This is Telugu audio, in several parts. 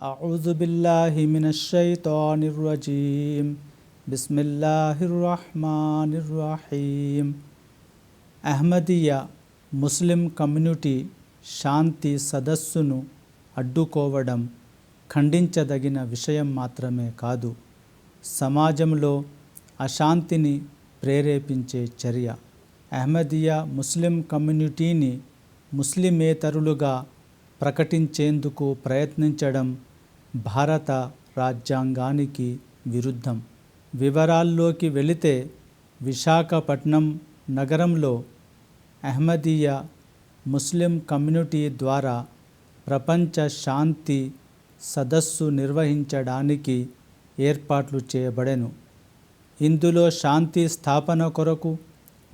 أعوذ بالله من الشيطان الرجيم بسم الله الرحمن الرحيم అహ్మదీయ ముస్లిం కమ్యూనిటీ శాంతి సదస్సును అడ్డుకోవడం ఖండించదగిన విషయం మాత్రమే కాదు సమాజంలో అశాంతిని ప్రేరేపించే చర్య అహ్మదీయ ముస్లిం కమ్యూనిటీని ముస్లిమేతరులుగా ప్రకటించేందుకు ప్రయత్నించడం భారత రాజ్యాంగానికి విరుద్ధం. వివరాల్లోకి వెళితే విశాఖపట్నం నగరంలో అహ్మదీయ ముస్లిం కమ్యూనిటీ ద్వారా ప్రపంచ శాంతి సదస్సు నిర్వహించడానికి ఏర్పాట్లు చేయబడెను. ఇందులో శాంతి స్థాపన కొరకు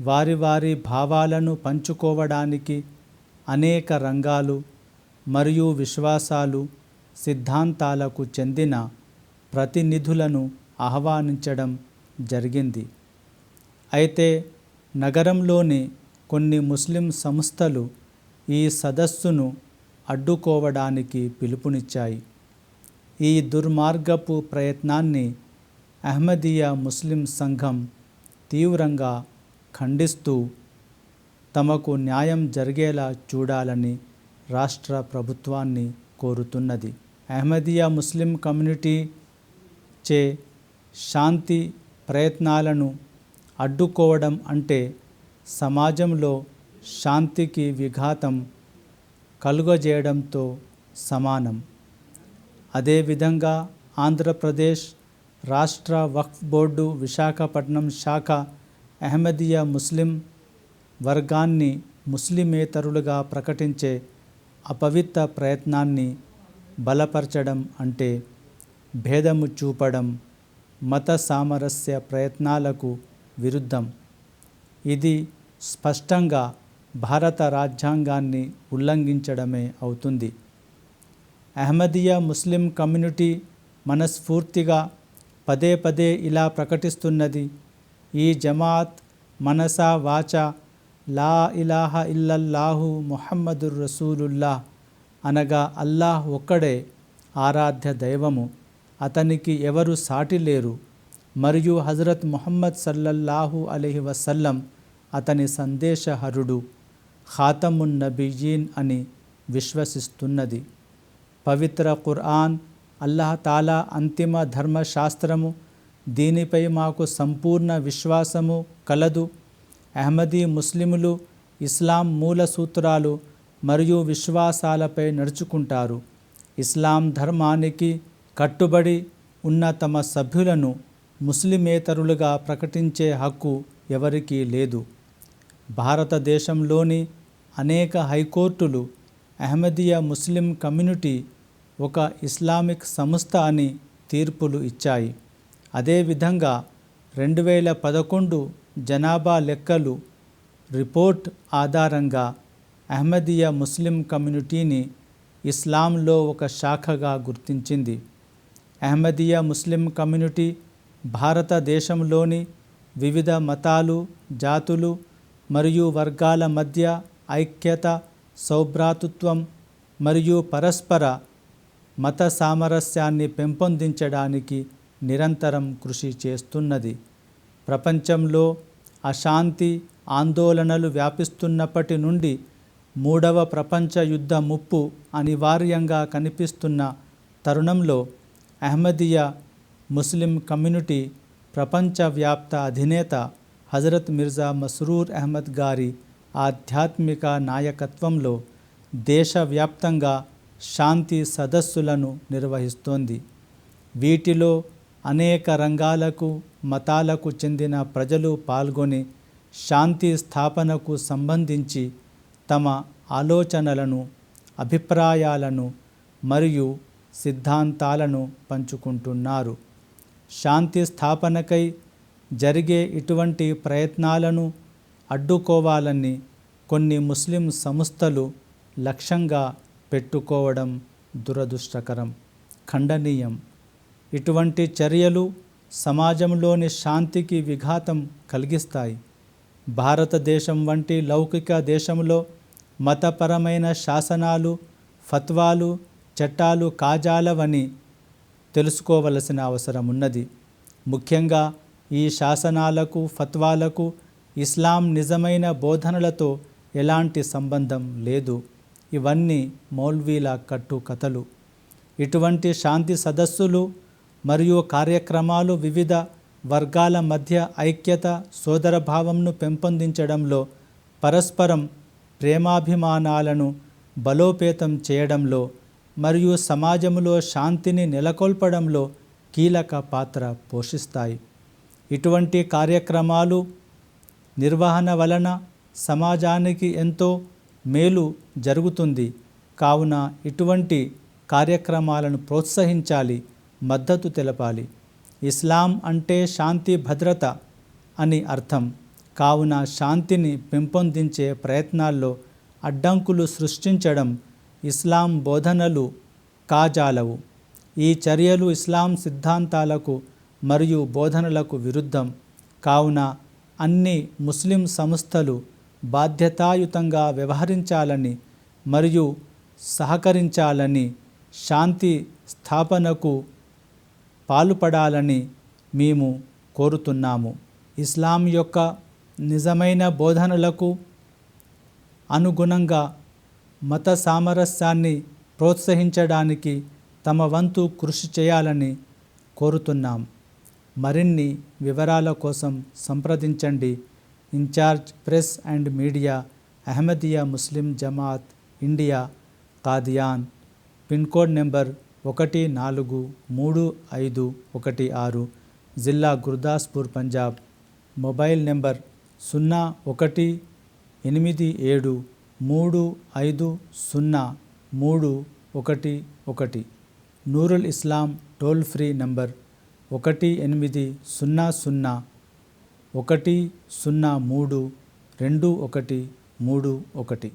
వారి వారి భావాలను పంచుకోవడానికి అనేక రంగాలు మరియు విశ్వాసాలు సిద్ధాంతాలకు చెందిన ప్రతినిధులను ఆహ్వానించడం జరిగింది. అయితే నగరంలోని కొన్ని ముస్లిం సంస్థలు ఈ సదస్సును అడ్డుకోవడానికి పిలుపునిచ్చాయి. ఈ దుర్మార్గపు ప్రయత్నాన్ని అహ్మదీయా ముస్లిం సంఘం తీవ్రంగా ఖండిస్తూ తమకు న్యాయం జరిగేలా చూడాలని రాష్ట్ర ప్రభుత్వాన్ని కోరుతున్నది. అహ్మదియా ముస్లిం కమ్యూనిటీ చే శాంతి ప్రయత్నాలను అడ్డుకోవడం అంటే సమాజంలో శాంతికి విఘాతం కలుగజేయడంతో సమానం. అదేవిధంగా ఆంధ్రప్రదేశ్ రాష్ట్ర వక్ఫ్ బోర్డు విశాఖపట్నం శాఖ అహ్మదియా ముస్లిం వర్గాన్ని ముస్లిమేతరులుగా ప్రకటించే అపవిత్ర ప్రయత్నాన్ని బలపరచడం అంటే భేదము చూపడం మత సామరస్య ప్రయత్నాలకు విరుద్ధం. ఇది స్పష్టంగా భారత రాజ్యాంగాన్ని ఉల్లంఘించడమే అవుతుంది. అహ్మదీయ ముస్లిం కమ్యూనిటీ మనస్ఫూర్తిగా పదే పదే ఇలా ప్రకటిస్తున్నది ఈ జమాత్ మనసా వాచ లా ఇలాహ ఇల్లల్లాహు ముహమ్మదుర్ రసూలుల్లాహ్. అనగా అల్లాహ్ ఒక్కడే ఆరాధ్య దైవము. అతనికి ఎవరు సాటి లేరు. మరియు హజరత్ ముహమ్మద్ సల్లల్లాహు అలహి వసల్లం అతని సందేశహరుడు ఖాతమున్ నబీయీన్ అని విశ్వసిస్తున్నది. పవిత్ర ఖుర్ఆన్ అల్లాహ్ తాలా అంతిమ ధర్మశాస్త్రము దీనిపై మాకు సంపూర్ణ విశ్వాసము కలదు. అహ్మదీ ముస్లిములు ఇస్లాం మూల సూత్రాలు మరియు విశ్వాసాలపై నడుచుకుంటారు. ఇస్లాం ధర్మానికి కట్టుబడి ఉన్న తమ సభ్యులను ముస్లిమేతరులుగా ప్రకటించే హక్కు ఎవరికీ లేదు. భారతదేశంలోని అనేక హైకోర్టులు అహ్మదీయ ముస్లిం కమ్యూనిటీ ఒక ఇస్లామిక్ సంస్థ అని తీర్పులు ఇచ్చాయి. అదేవిధంగా రెండు వేల పదకొండు జనాభా లెక్కలు రిపోర్ట్ ఆధారంగా అహ్మదీయ ముస్లిం కమ్యూనిటీని ఇస్లాంలో ఒక శాఖగా గుర్తించింది. అహ్మదీయ ముస్లిం కమ్యూనిటీ భారతదేశంలోని వివిధ మతాలు జాతులు మరియు వర్గాల మధ్య ఐక్యత సౌభ్రాతృత్వం మరియు పరస్పర మత సామరస్యాన్ని పెంపొందించడానికి నిరంతరం కృషి చేస్తున్నది. ప్రపంచంలో అశాంతి ఆందోళనలు వ్యాపిస్తున్నప్పటి నుండి మూడవ ప్రపంచ యుద్ధ ముప్పు అనివార్యంగా కనిపిస్తున్న తరుణంలో అహ్మదీయ ముస్లిం కమ్యూనిటీ ప్రపంచవ్యాప్త అధినేత హజరత్ మిర్జా మస్రూర్ అహ్మద్ గారి ఆధ్యాత్మిక నాయకత్వంలో దేశవ్యాప్తంగా శాంతి సదస్సులను నిర్వహిస్తోంది. వీటిలో అనేక రంగాలకు మతాలకు చెందిన ప్రజలు పాల్గొని శాంతి స్థాపనకు సంబంధించి తమ ఆలోచనలను అభిప్రాయాలను మరియు సిద్ధాంతాలను పంచుకుంటున్నారు. శాంతి స్థాపనకై జరిగే ఇటువంటి ప్రయత్నాలను అడ్డుకోవాలని కొన్ని ముస్లిం సంస్థలు లక్ష్యంగా పెట్టుకోవడం దురదృష్టకరం. ఖండనీయం. ఇటువంటి చర్యలు సమాజంలోని శాంతికి విఘాతం కలిగిస్తాయి. భారతదేశం వంటి లౌకిక దేశంలో మతపరమైన శాసనాలు ఫత్వాలు చట్టాలు కాజాలవని తెలుసుకోవలసిన అవసరం ఉన్నది ముఖ్యంగా ఈ శాసనాలకు ఫత్వాలకు ఇస్లాం నిజమైన బోధనలతో ఎలాంటి సంబంధం లేదు. ఇవన్నీ మౌల్వీల కట్టు కథలు ఇటువంటి శాంతి సదస్సులు మరియు కార్యక్రమాలు వివిధ వర్గాల మధ్య ఐక్యత సోదరభావంను పెంపొందించడంలో పరస్పరం ప్రేమాభిమానాలను బలోపేతం చేయడంలో మరియు సమాజంలో శాంతిని నెలకొల్పడంలో కీలక పాత్ర పోషిస్తాయి. ఇటువంటి కార్యక్రమాలు నిర్వహణ వలన సమాజానికి ఎంతో మేలు జరుగుతుంది. కావున ఇటువంటి కార్యక్రమాలను ప్రోత్సహించాలి మద్దతు తెలపాలి. ఇస్లాం అంటే శాంతి భద్రత అని అర్థం. కావున శాంతిని పెంపొందించే ప్రయత్నాల్లో అడ్డంకులు సృష్టించడం ఇస్లాం బోధనలు కాజాలవు. ఈ చర్యలు ఇస్లాం సిద్ధాంతాలకు మరియు బోధనలకు విరుద్ధం. కావున అన్ని ముస్లిం సంస్థలు బాధ్యతాయుతంగా వ్యవహరించాలని మరియు సహకరించాలని శాంతి స్థాపనకు పాలుపడాలని మేము కోరుతున్నాము. ఇస్లాం యొక్క నిజమైన బోధనలకు అనుగుణంగా మత సామరస్యాన్ని ప్రోత్సహించడానికి తమ వంతు కృషి చేయాలని కోరుతున్నాం. మరిన్ని వివరాల కోసం సంప్రదించండి. Incharge press and media Ahmadiyya Muslim Jamaat India Qadian pin code number ఒకటి నాలుగు మూడు ఐదు ఒకటి ఆరు. జిల్లా గుర్దాస్పూర్ పంజాబ్. మొబైల్ నెంబర్ సున్నా ఒకటి ఎనిమిది ఏడు మూడు ఐదు సున్నా మూడు ఒకటి ఒకటి. Nurul Islam toll free number ఒకటి ఎనిమిది సున్నా సున్నా ఒకటి సున్నా మూడు రెండు ఒకటి మూడు ఒకటి.